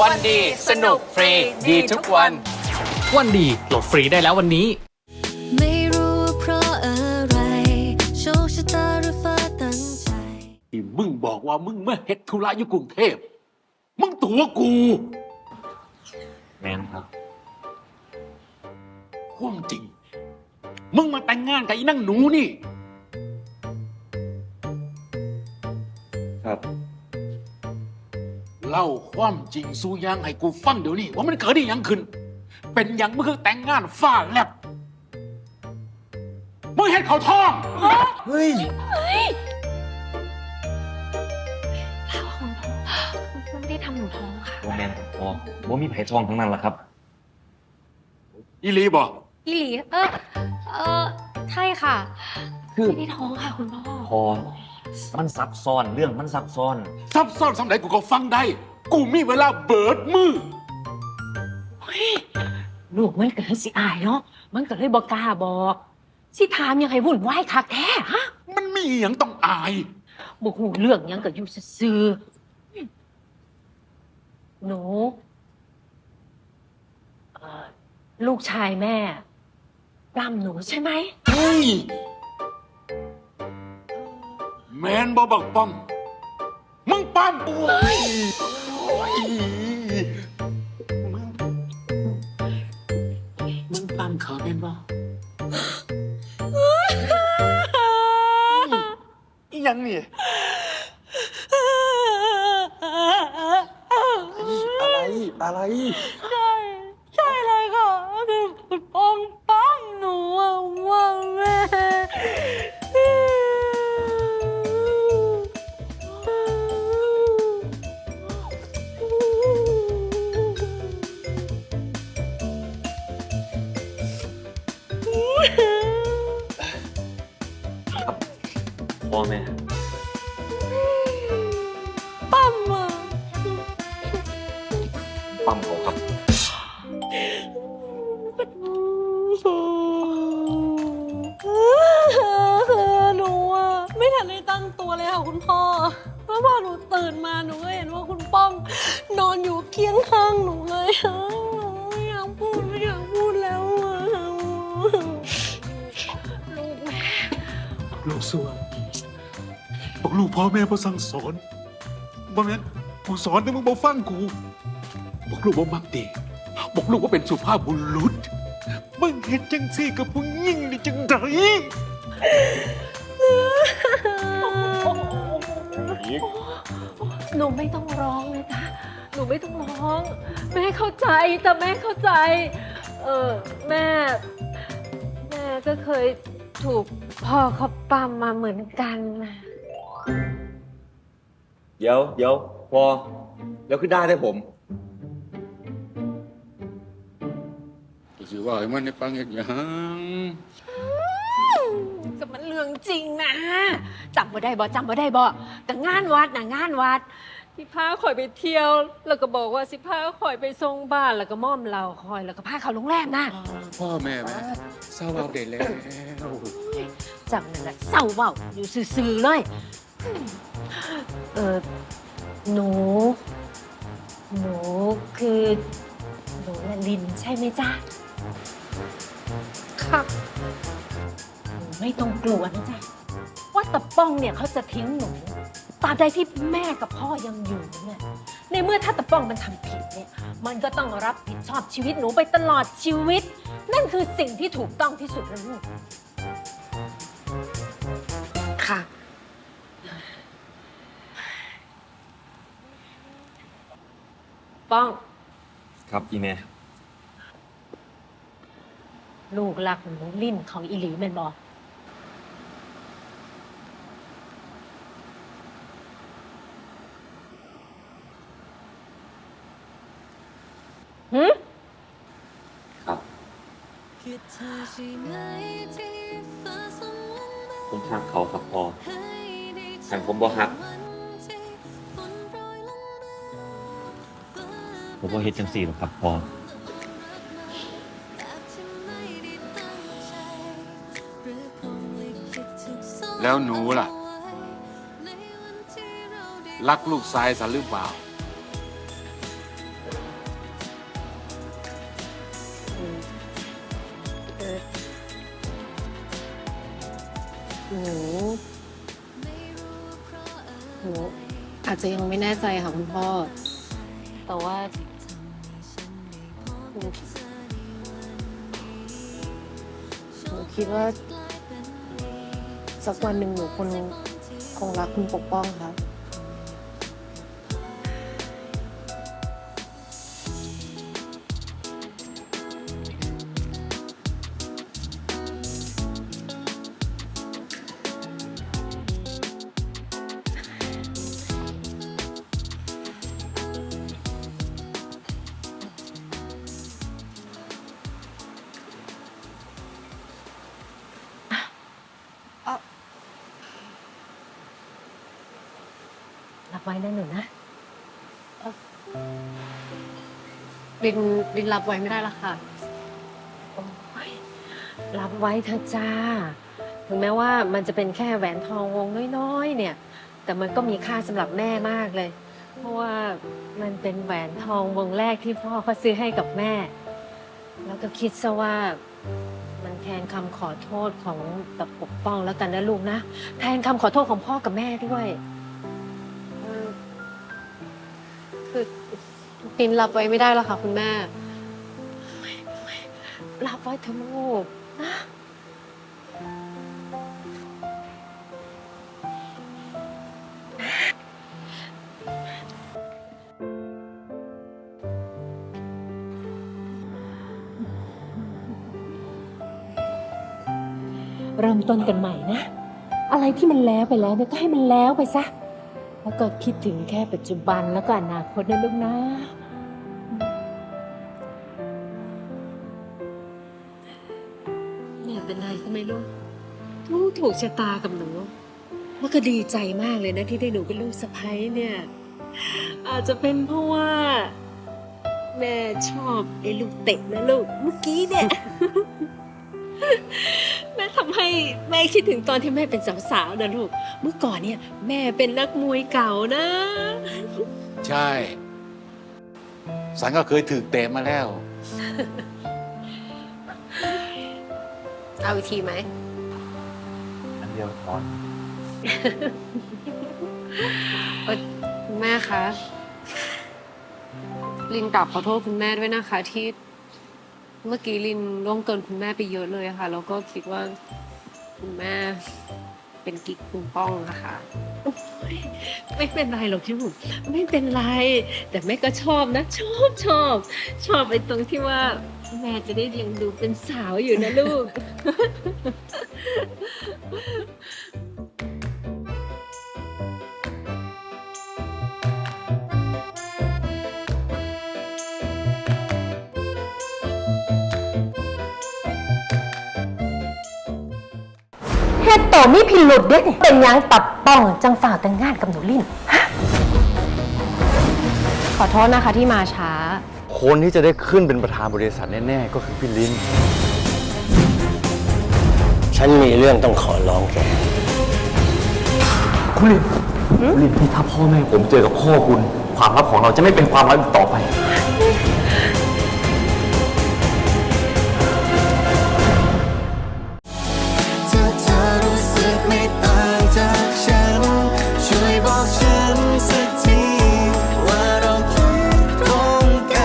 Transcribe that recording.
วันดีสนุกฟรีดีทุกวัน วันดีโหลดฟรีได้แล้ววันนี้ ไม่รู้ว่าเพราะอะไรโชคชะตาหรือฟ้าตั้งใจ ที่มึงบอกว่ามึงมาเฮ็ดธุระอยู่กรุงเทพ มึงตัวกู แมนครับความจริง มึงมาแต่งงานกับอีนั่งหนูนี่ ครับ เล่าความจริงสู่ยังให้กูฟังเดี๋ยวนี้ว่ามันเกิดได้ยังขึ้น เป็นหยังมึงคือแต่งงานฟ้าแลบมึงเห็นเขาท้องเฮ้ยคุณพ่อคุณไม่ได้ทำหนูท้องค่ะโมแมนพอว่ามีไผ่ทองทั้งนั้นแหละครับ อีหลีบอกอีหลี เออ เออใช่ค่ะ คือไม่ได้ท้องค่ะ คุณพ่อพอมันซับซ้อนเรื่องมันซับซ้อน ซับซ้อนสำไหนกูก็ฟังได้ กูมีเวลาเบิดมือลูกมันก็เลยสิอายเนาะมันก็เลยบอกกล้าบอก สิถามยังไงวุ่นวายคักแท้ฮะมันมีอหย่างต้องอาย บอกหูเรื่องหยังก็อยู่ซื่อๆหนูเอ่อลูกชายแม่ปล้ำหนูใช่ไหม เฮ้ย แมนบอบักป้อม มึงป้อมกูโอ้ย มึงมึงป้อมเขาเป็นบ่อีหยังนี่อะไรอะไรใแม่ ปั้มอะปั๊มเขาครับหนูอะไม่ทันได้ตั้งตัวเลยค่ะคุณพ่อเพราะว่าหนูตื่นมาหนูก็เห็นว่าคุณป้อม นอนอยู่เคียงข้างหนูเลยอะหนูไม่อยากพูดไม่อยากพูดแล้วอะ ลูกแม่ ลูกสัว บอกลูกพ่อแม่บ่สั่งสอนบ่แม่นกูสอนแต่มึงบ่ฟังกู บอกลูกว่ามักดีบอกลูกว่าเป็นสุภาพบุรุษมึงเห็นจังซี่กับผู้หญิงนี่จังไดหนูไม่ต้องร้องเลยจ้ะหนูไม่ต้องร้อง แม่เข้าใจแต่แม่เข้าใจ เออแม่ แม่ก็เคยถูกพ่อเขาปั๊มมาเหมือนกันนะ เดี๋ยวเดี๋ยวพอแล้วขึ้นได้ได้ผมกูสิว่าให้มันได้ฟังเฮ็ดหยังก็มันเรื่องจริงนะจำบ่ได้บ่จำบ่ได้บ่แต่งานวัดนะงานวัดสิพาข่อยไปเที่ยว แล้วก็บอกว่าสิพาข่อยไปส่งบ้านแล้วก็ม่อมเราคอยแล้วก็พาเขาโรงแรมนะพ่อแม่แม่เศร้าเอาได้แล้ว จำนั่นแหละเศร้าเบาอยู่ซื่อๆเลย เออหนู หนูคือ หนูละลินใช่ไหมจ๊ะ ค่ะ หนูไม่ต้องกลัวนะจ๊ะ ว่าตะป้องเนี่ยเขาจะทิ้งหนู ตราบใดที่แม่กับพ่อยังอยู่เนี่ย ในเมื่อถ้าตะป้องมันทำผิดเนี่ย มันก็ต้องรับผิดชอบชีวิตหนูไปตลอดชีวิต นั่นคือสิ่งที่ถูกต้องที่สุดแล้วลูก ป้อง ครับอีแม่ลูกรักหนูลิ่นของอีหลีแม่นบอกหืมครับคือเธอใช่ไหมที่ฟ้าส่งวันมาผมทางเขาครับพอให้ได้เจอทางผมบ่ฮัก ผมว่าเฮ็ดจังสี่หรอกครับพอแล้วหนูล่ะ รักลูกชายสันหรือเปล่าหนูหนูอาจจะยังไม่แน่ใจค่ะคุณพ่อ แต่ว่าหนูหนูคิดว่า สักวันหนึ่งหนูคงคงรักคุณปกป้องครับ รับไว้นะหนูนะลินลินรับไว้ไม่ได้ละค่ะ โอ้ยรับไว้เถอะจ้า ถึงแม้ว่ามันจะเป็นแค่แหวนทองวงน้อยๆ เนี่ย แต่มันก็มีค่าสำหรับแม่มากเลย เพราะว่ามันเป็นแหวนทองวงแรกที่พ่อเขาซื้อให้กับแม่ แล้วก็คิดซะว่ามันแทนคำขอโทษของแบบปกป้องแล้วกันนะลูกนะ แทนคำขอโทษของพ่อกับแม่ด้วย คือลินรับไว้ไม่ได้แล้วค่ะ คุณแม่ รับไว้เถอะลูกนะเริ่มต้นกันใหม่นะ อะไรที่มันแล้วไปแล้วเนี่ยก็ให้มันแล้วไปซะ แล้วก็คิดถึงแค่ปัจจุบันแล้วก็อนาคตนะลูกนะ แม่เป็นไรก็ไม่รู้ถูกถูกชะตากับหนูแล้วก็ดีใจมากเลยนะที่ได้หนูเป็นลูกสะใภ้เนี่ย อาจจะเป็นเพราะว่า แม่ชอบไอ้ลูกเตะนะลูกเมื่อกี้เนี่ย แม่ทำให้แม่คิดถึงตอนที่แม่เป็นสาวๆนะลูก เมื่อก่อนเนี่ย แม่เป็นนักมวยเก่านะ ใช่ สันก็เคยถือเตะมาแล้ว เอาอีกทีไหม อันเดียวพอคุณแม่คะ ลินกลับขอโทษคุณแม่ด้วยนะคะ ที่ เมื่อกี้ลินล่วงเกินคุณแม่ไปเยอะเลยค่ะ แล้วก็คิดว่าคุณแม่เป็นกิ๊กคุณป้องอะค่ะ ไม่เป็นไรหรอกที่หนูไม่เป็นไร แต่แม่ก็ชอบนะ ชอบชอบ ชอบไอ้ตรงที่ว่าแม่จะได้ยังดูเป็นสาวอยู่นะลูก ฮ็ดโตมีพิรุษเด้เป็นหยังตับป้องจังฝ่าแต่งงานกับหนูลิ่น ขอโทษนะคะที่มาช้า คนที่จะได้ขึ้นเป็นประธานบริษัทแน่ ๆ ก็คือพี่ลิน ฉันมีเรื่องต้องขอร้องแก คุณลินคุณลินที่ถ้าพ่อแม่ผมเจอกับพ่อคุณ ความลับของเราจะไม่เป็นความลับอีกต่อไป